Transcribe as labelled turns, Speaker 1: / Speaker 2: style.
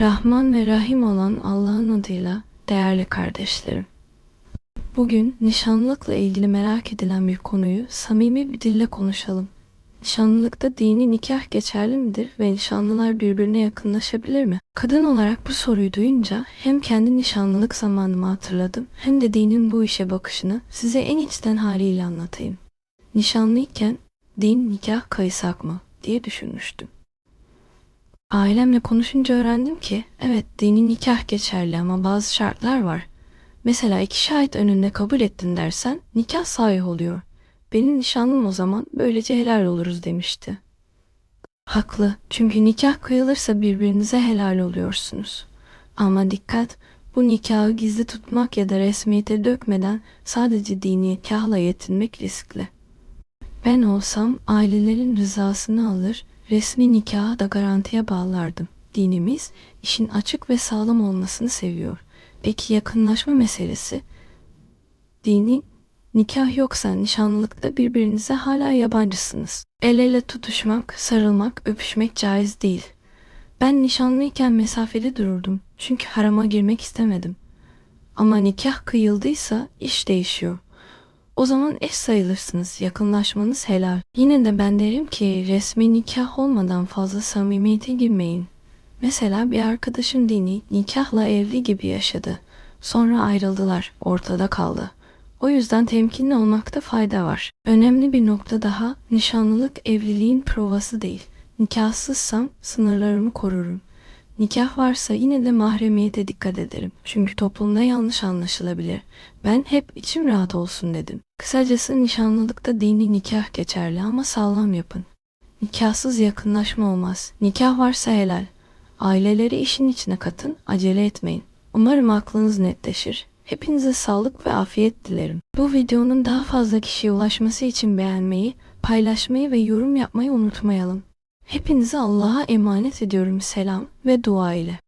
Speaker 1: Rahman ve Rahim olan Allah'ın adıyla değerli kardeşlerim. Bugün nişanlılıkla ilgili merak edilen bir konuyu samimi bir dille konuşalım. Nişanlılıkta dini nikah geçerli midir ve nişanlılar birbirine yakınlaşabilir mi? Kadın olarak bu soruyu duyunca hem kendi nişanlılık zamanımı hatırladım hem de dinin bu işe bakışını size en içten haliyle anlatayım. Nişanlıyken din nikah kayısak mı diye düşünmüştüm. Ailemle konuşunca öğrendim ki evet dini nikah geçerli ama bazı şartlar var. Mesela iki şahit önünde kabul ettin dersen nikah sahih oluyor. Benim nişanlım o zaman böylece helal oluruz demişti. Haklı çünkü nikah kıyılırsa birbirinize helal oluyorsunuz. Ama dikkat bu nikahı gizli tutmak ya da resmiyete dökmeden sadece dini nikahla yetinmek riskli. Ben olsam ailelerin rızasını alır, resmi nikahı da garantiye bağlardım. Dinimiz işin açık ve sağlam olmasını seviyor. Peki yakınlaşma meselesi? Dini nikah yoksa nişanlılıkta birbirinize hala yabancısınız. El ele tutuşmak, sarılmak, öpüşmek caiz değil. Ben nişanlıyken mesafeli dururdum çünkü harama girmek istemedim. Ama nikah kıyıldıysa iş değişiyor. O zaman eş sayılırsınız, yakınlaşmanız helal. Yine de ben derim ki resmi nikah olmadan fazla samimiyete girmeyin. Mesela bir arkadaşım dini nikahla evli gibi yaşadı. Sonra ayrıldılar, ortada kaldı. O yüzden temkinli olmakta fayda var. Önemli bir nokta daha, nişanlılık evliliğin provası değil. Nikahsızsam sınırlarımı korurum. Nikah varsa yine de mahremiyete dikkat ederim. Çünkü toplumda yanlış anlaşılabilir. Ben hep içim rahat olsun dedim. Kısacası nişanlılıkta dini nikah geçerli ama sağlam yapın. Nikahsız yakınlaşma olmaz. Nikah varsa helal. Aileleri işin içine katın, acele etmeyin. Umarım aklınız netleşir. Hepinize sağlık ve afiyet dilerim. Bu videonun daha fazla kişiye ulaşması için beğenmeyi, paylaşmayı ve yorum yapmayı unutmayalım. Hepinizi Allah'a emanet ediyorum selam ve dua ile.